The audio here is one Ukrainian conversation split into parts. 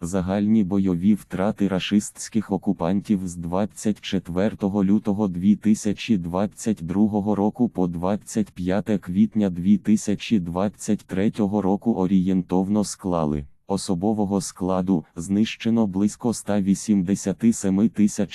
Загальні бойові втрати рашистських окупантів з 24 лютого 2022 року по 25 квітня 2023 року орієнтовно склали. Особового складу знищено близько 187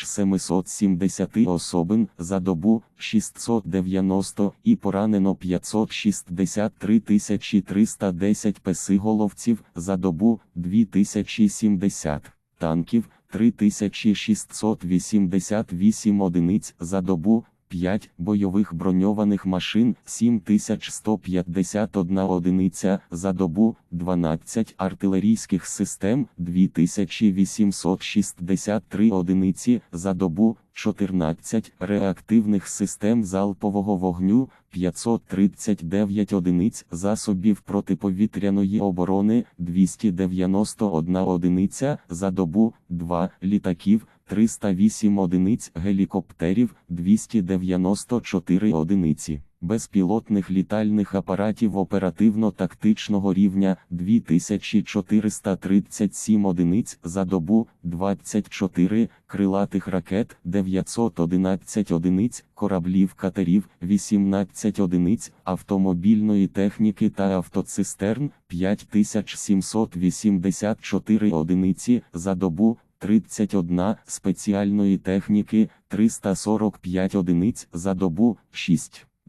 770 особин за добу 690 і поранено 563 310 песиголовців за добу 2070 танків 3688 одиниць за добу 5 бойових броньованих машин 7151 одиниця за добу, 12 артилерійських систем 2863 одиниці за добу, 14 реактивних систем залпового вогню 539 одиниць засобів протиповітряної оборони 291 одиниця за добу, 2 літаків 308 одиниць гелікоптерів 294 одиниці, безпілотних літальних апаратів оперативно-тактичного рівня 2437 одиниць за добу, 24 крилатих ракет 911 одиниць, кораблів катерів 18 одиниць, автомобільної техніки та автоцистерн 5784 одиниці за добу, 31 спеціальної техніки, 345 одиниць за добу, 6.